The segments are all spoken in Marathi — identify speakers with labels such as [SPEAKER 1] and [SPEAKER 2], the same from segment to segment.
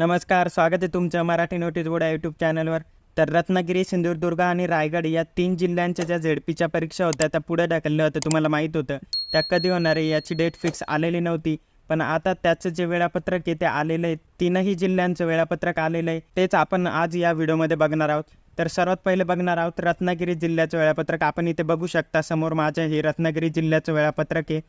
[SPEAKER 1] नमस्कार स्वागत आहे तुमचं मराठी नोटीस बोर्ड या यूट्यूब चॅनलवर तर रत्नागिरी सिंधुदुर्ग आणि रायगड या तीन जिल्ह्यांच्या ज्या झेडपीच्या परीक्षा होत्या त्या पुढे ढकलल्या होत्या तुम्हाला माहीत होतं. त्या कधी होणार आहे याची डेट फिक्स आलेली नव्हती. पण आता त्याचं जे वेळापत्रक आहे ते आलेलं आहे. तीनही जिल्ह्यांचं वेळापत्रक आलेलं आहे. तेच आपण आज या व्हिडिओमध्ये बघणार आहोत. तर सर्वात पहिले बघणार आहोत रत्नागिरी जिल्ह्याचं वेळापत्रक. आपण इथे बघू शकता समोर माझ्या हे रत्नागिरी जिल्ह्याचं वेळापत्रक आहे.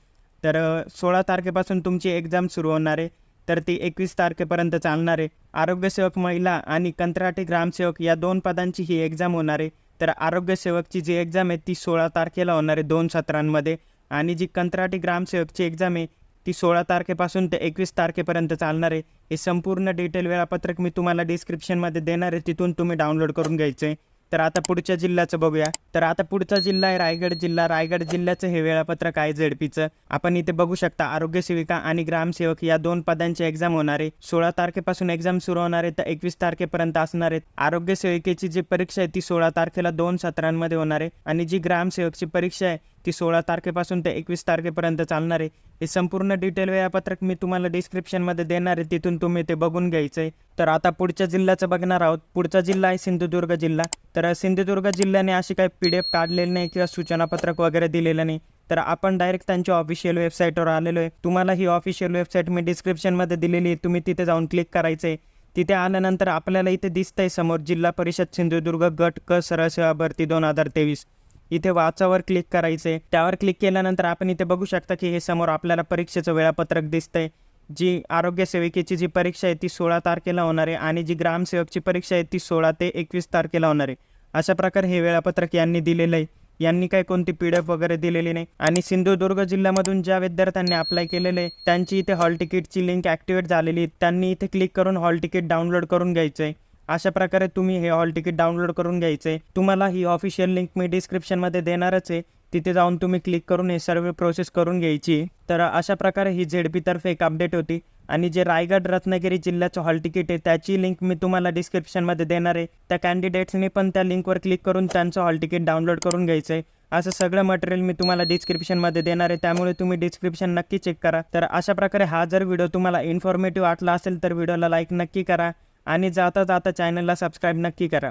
[SPEAKER 1] तर सोळा तारखेपासून तुमची एक्झाम सुरू होणार आहे. तर ती एकवीस तारखेपर्यंत चालणार आहे. आरोग्यसेवक महिला आणि कंत्राटी ग्रामसेवक या दोन पदांची ही एक्झाम होणार आहे. तर आरोग्यसेवकची जी एक्झाम आहे ती सोळा तारखेला होणार आहे दोन सत्रांमध्ये. आणि जी कंत्राटी ग्रामसेवकची एक्झाम आहे ती सोळा तारखेपासून ते एकवीस तारखेपर्यंत चालणार आहे. हे संपूर्ण डिटेल वेळापत्रक मी तुम्हाला डिस्क्रिप्शनमध्ये देणार आहे. तिथून तुम्ही डाउनलोड करून घ्यायचं आहे. तर आता पुढच्या जिल्ह्याचं बघूया. तर आता पुढचा जिल्हा आहे रायगड जिल्हा. रायगड जिल्ह्याचं हे वेळापत्रक आहे झेडपीचं. आपण इथे बघू शकता आरोग्य सेविका आणि ग्रामसेवक या दोन पदांची एक्झाम होणार आहे. सोळा तारखेपासून एक्झाम सुरू होणार आहे. तर एकवीस तारखेपर्यंत असणार आहेत आरोग्य सेविकेची जी परीक्षा आहे ती सोळा तारखेला दोन सत्रांमध्ये होणार आहे. आणि जी ग्रामसेवकची परीक्षा आहे ती सोळा तारखेपासून ते एकवीस तारखेपर्यंत चालणार आहे. हे संपूर्ण डिटेल वेळापत्रक मी तुम्हाला डिस्क्रिप्शनमध्ये देणार आहे. तिथून तुम्ही ते बघून घ्यायचं आहे तर आता पुढच्या जिल्ह्याचं बघणार आहोत. पुढचा जिल्हा आहे सिंधुदुर्ग जिल्हा. तर सिंधुदुर्ग जिल्ह्याने अशी काही पी डी एफ काढलेली नाही किंवा सूचनापत्रक वगैरे दिलेलं नाही. तर आपण डायरेक्ट त्यांच्या ऑफिशियल वेबसाईटवर आलेलो आहे. तुम्हाला ही ऑफिशियल वेबसाईट मी डिस्क्रिप्शनमध्ये दिलेली आहे. तुम्ही तिथे जाऊन क्लिक करायचं आहे तिथे आल्यानंतर आपल्याला इथे दिसतंय समोर जिल्हा परिषद सिंधुदुर्ग गट क सरळ सेवा भरती दोन हजार तेवीस. इथे वाचावर क्लिक करायचे. त्यावर क्लिक केल्यानंतर आपण इथे बघू शकता की हे समोर आपल्याला परीक्षेचं वेळापत्रक दिसतंय. जी आरोग्य सेविकेची जी परीक्षा आहे ती सोळा तारखेला होणार आहे आणि जी ग्रामसेवकची परीक्षा आहे ती सोळा ते एकवीस तारखेला होणार आहे. अशा प्रकारे हे वेळापत्रक यांनी दिलेलं आहे. यांनी काही कोणती पी डी एफ वगैरे दिलेली नाही. आणि सिंधुदुर्ग जिल्ह्यामधून ज्या विद्यार्थ्यांनी अप्लाय केलेलं आहे त्यांची इथे हॉल तिकीटची लिंक ॲक्टिवेट झालेली आहे. त्यांनी इथे क्लिक करून हॉल तिकीट डाउनलोड करून घ्यायचं आहे. अशा प्रकारे तुम्ही हे हॉल तिकीट डाउनलोड करून घ्यायचे. तुम्हाला ही ऑफिशियल लिंक मी डिस्क्रिप्शनमध्ये देणारच आहे. तिथे जाऊन तुम्ही क्लिक करून हे सर्व प्रोसेस करून घ्यायची. तर अशा प्रकारे ही झेड एक अपडेट होती. आणि जे रायगड रत्नागिरी जिल्ह्याचं हॉल तिकीट आहे त्याची लिंक मी तुम्हाला डिस्क्रिप्शनमध्ये देणार आहे. त्या कॅन्डिडेट्सनी पण त्या लिंकवर क्लिक करून त्यांचं हॉल तिकीट डाउनलोड करून घ्यायचं आहे. असं सगळं मटेरियल मी तुम्हाला डिस्क्रिप्शनमध्ये देणार आहे. त्यामुळे तुम्ही डिस्क्रिप्शन नक्की चेक करा. तर अशा प्रकारे हा जर व्हिडिओ तुम्हाला इन्फॉर्मेटिव्ह वाटला असेल तर व्हिडिओला लाईक नक्की करा. आणि जाता जाता चॅनलला सबस्क्राईब नक्की करा.